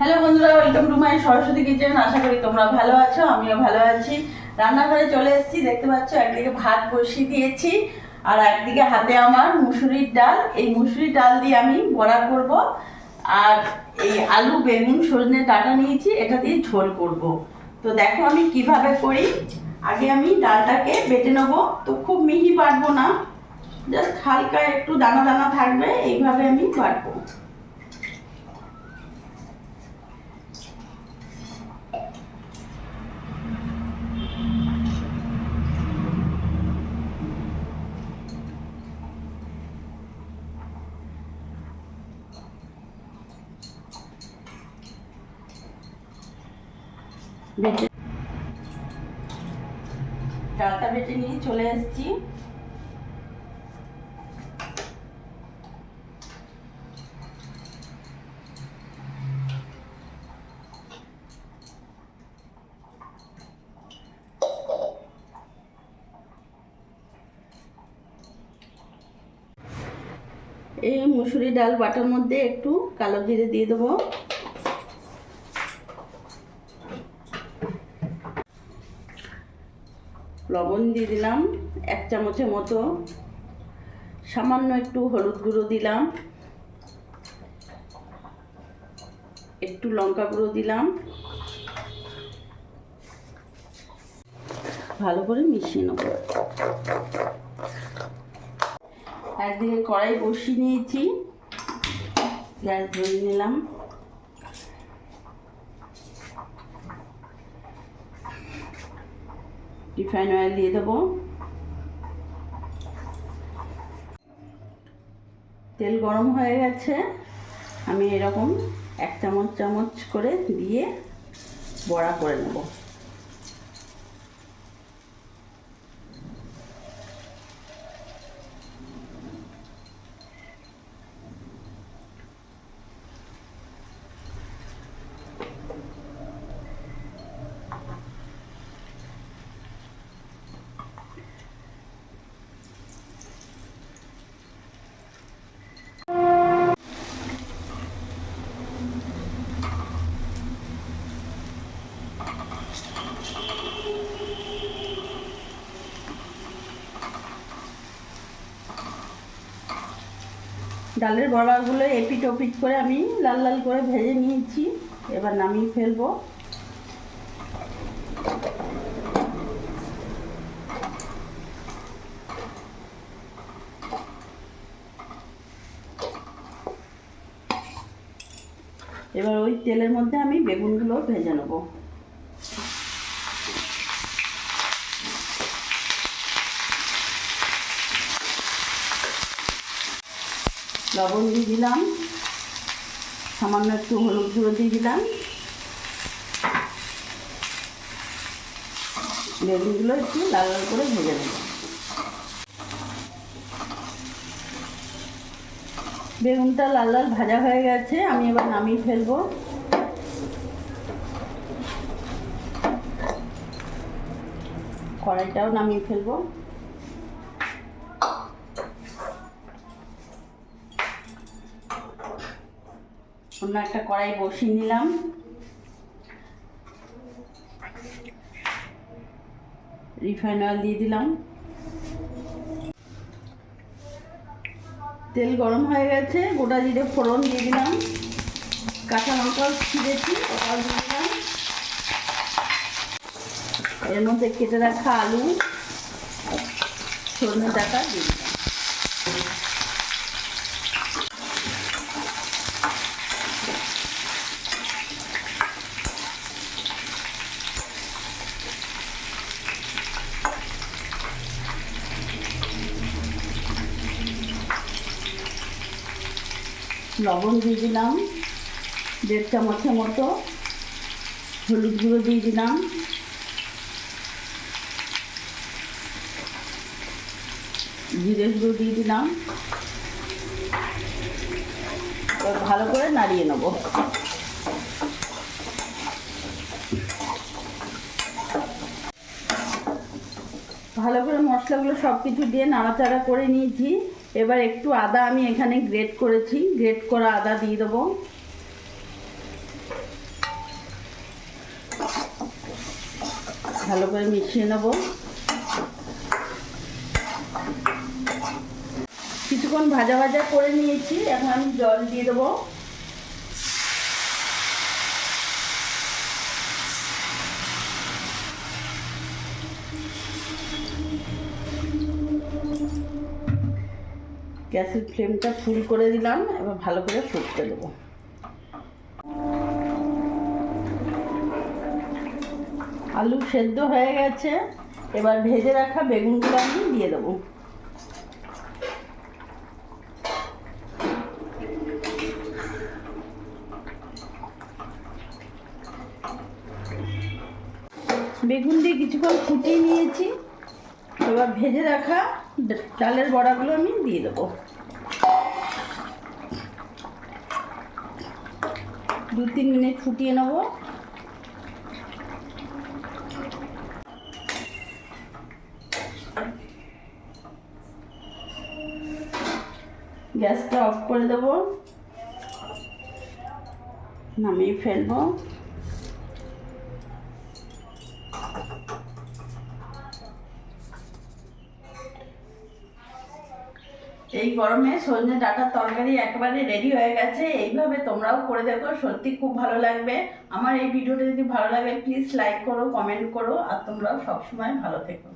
Hello বন্ধুরা welcome to my Saraswati kitchen আশা করি তোমরা ভালো আছো, আমিও ভালো আছি। রান্নাঘরে চলে এসেছি, দেখতে পাচ্ছ একদিকে ভাত বসিয়ে দিয়েছি, আর একদিকে হাতে আমার মুসুরির ডাল। এই মুসুরির ডাল দিয়ে আমি বড়া করব, আর এই আলু, বেগুন, সজনে ডাটা নিয়েছি, এটা দিয়ে ঝোল করব। তো দেখো আমি কীভাবে করি। আগে আমি ডালটাকে বেটে নেব, তো খুব মিহি বাটবো না, জাস্ট হালকা একটু দানা দানা থাকবে, এইভাবে আমি বাটবো। ডালটা বেটে নিয়ে চলে এসেছি। এই মুসুরি ডাল বাটার মধ্যে একটু কালো জিরে দিয়ে দেবো। লবণ দিয়ে দিলাম, এক চামচের মতো। সামান্য একটু হলুদ গুঁড়ো দিলাম। একটু লঙ্কা গুঁড়ো দিলাম। ভালো করে মিশিয়ে নেব। একদিকে কড়াই বসিয়ে নিয়েছি। গ্যাস ধরে নিলাম। রিফাইন অয়েল দিয়ে দেবো তেল গরম হয়ে গেছে। আমি এরকম এক চামচ চামচ করে দিয়ে বড়া করে নেব। ডালের বড়াগুলো এপিট ওপিট করে আমি লাল লাল করে ভেজে নিয়েছি। এবার নামিয়ে ফেলব। এবার ওই তেলের মধ্যে আমি বেগুনগুলো ভেজে নেব। লবণ দিয়ে দিলাম। সামান্য একটু হলুদ গুঁড়ো দিয়ে দিলাম। বেগুনগুলো একটু লাল লাল করে ভেজে নেব। বেগুনটা লাল লাল ভাজা হয়ে গেছে, আমি এবার নামিয়ে ফেলব। কড়াইটাও নামিয়ে ফেলব। অন্য একটা কড়াই বসিয়ে নিলাম। রিফাইন অয়েল দিয়ে দিলাম। তেল গরম হয়ে গেছে, গোটা জিরে ফোড়ন দিয়ে দিলাম। কাঁচা লঙ্কা ছিঁড়েছি, ওটাও দিয়ে দিলাম। এর মধ্যে কেটে রাখা আলু সজনে ডাটা দিয়ে দিলাম। লবণ দিয়ে দিলাম দেড় চামচের মতো। হলুদ গুঁড়ো দিয়ে দিলাম। জিরে গুঁড়ো দিয়ে দিলাম। ভালো করে নাড়িয়ে নেব। ভালো করে মশলাগুলো সব কিছু দিয়ে নাড়াচাড়া করে নিয়েছি। এবার একটু আদা আমি এখানে গ্রেট করেছি। গ্রেট করা আদা দিয়ে দেবো। ভালো করে মিশিয়ে নেব। কিছুক্ষণ ভাজা ভাজা করে নিয়েছি। এখন আমি জল দিয়ে দেবো। গ্যাসের ফ্লেমটা ফুল করে দিলাম, এবার ভালো করে ফুটতে দেবো। আলু সেদ্ধ হয়ে গেছে, এবার ভেজে রাখা বেগুনগুলো আমি দিয়ে দেবো। বেগুন দিয়ে কিছুক্ষণ ফুটিয়ে নিয়েছি, এবার ভেজে রাখা ডালের বড়াগুলো আমি দিয়ে দেবো। দু তিন মিনিট ফুটিয়ে নেব। গ্যাসটা অফ করে দেবো। নামিয়ে ফেলব। এই গরমে সজনে ডাটার তরকারি একেবারে রেডি হয়ে গেছে। এইভাবে তোমরাও করে দেখো, সত্যি খুব ভালো লাগবে। আমার এই ভিডিওটা যদি ভালো লাগে প্লিজ লাইক করো কমেন্ট করো, আর তোমরাও সবসময় ভালো থেকো।